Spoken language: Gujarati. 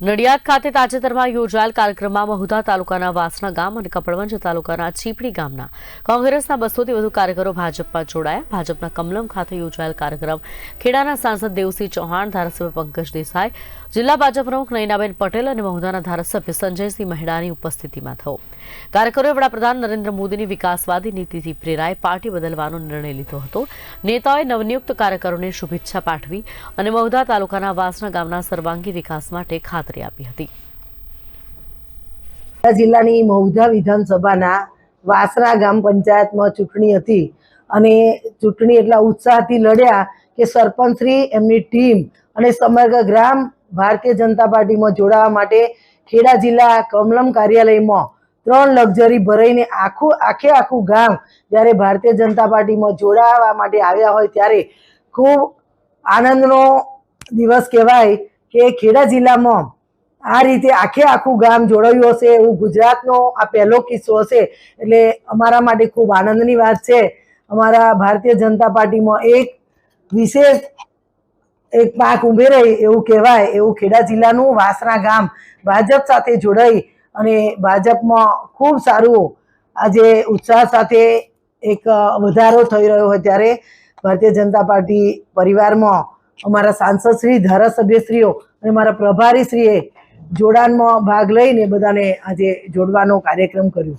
નડિયાદ ખાતે તાજેતરમાં યોજાયેલ કાર્યક્રમમાં મહુધા તાલુકાના વાસણા ગામ અને કપડવંજ તાલુકાના ચીપડી ગામના કોંગ્રેસના બસોથી વધુ કાર્યકરો ભાજપમાં જોડાયા. ભાજપના કમલમ ખાતે યોજાયેલ કાર્યક્રમ ખેડાના સાંસદ દેવસિંહ ચૌહાણ, ધારાસભ્ય પંકજ દેસાઈ, જિલ્લા ભાજપ પ્રમુખ નયનાબેન પટેલ અને મહુધાના ધારાસભ્ય સંજયસિંહ મહેડાની ઉપસ્થિતિમાં થયો. કાર્યકરોએ વડાપ્રધાન નરેન્દ્ર મોદીની વિકાસવાદી નીતિથી પ્રેરાય પાર્ટી બદલવાનો નિર્ણય લીધો હતો. નેતાઓએ નવનિયુક્ત કાર્યકરોને શુભેચ્છા પાઠવી અને મહુધા તાલુકાના વાસણા ગામના સર્વાંગી વિકાસ માટે ખાતરી આપી હતી. જિલ્લાની મહુધા વિધાનસભાના વાસરા ગામ પંચાયતમાં ચૂંટણી હતી અને ચૂંટણી એટલા ઉત્સાહથી લડ્યા કે સરપંચશ્રી એમની ટીમ અને સમગ્ર ગ્રામ ભારતીય જનતા પાર્ટીમાં જોડાવા માટે ખેડા જિલ્લા કમલમ કાર્યાલયમાં ત્રણ લક્ઝરી ભરાઈને આખું, આખે આખું ગામ જ્યારે ભારતીય જનતા પાર્ટીમાં જોડાવા માટે આવ્યા હોય ત્યારે ખૂબ આનંદનો દિવસ કહેવાય કે ખેડા જિલ્લામાં આ રીતે આખે આખું ગામ જોડાયું હશે. એવું ગુજરાતનો આ પહેલો કિસ્સો હશે. એટલે અમારા માટે ખૂબ આનંદની વાત છે. અમારા ભારતીય જનતા પાર્ટીમાં એક વિશેષ એક પાક ઉભે રહી એવું કહેવાય. એવું ખેડા જિલ્લાનું વાસણા ગામ ભાજપ સાથે જોડાઈ અને ભાજપમાં ખૂબ સારું આજે ઉત્સાહ સાથે એક વધારો થઈ રહ્યો હોય ત્યારે ભારતીય જનતા પાર્ટી પરિવારમાં અમારા સાંસદશ્રી, ધારાસભ્યશ્રીઓ અને મારા પ્રભારીશ્રીએ જોડાણમાં ભાગ લઈને બધાને આજે જોડવાનો કાર્યક્રમ કર્યો.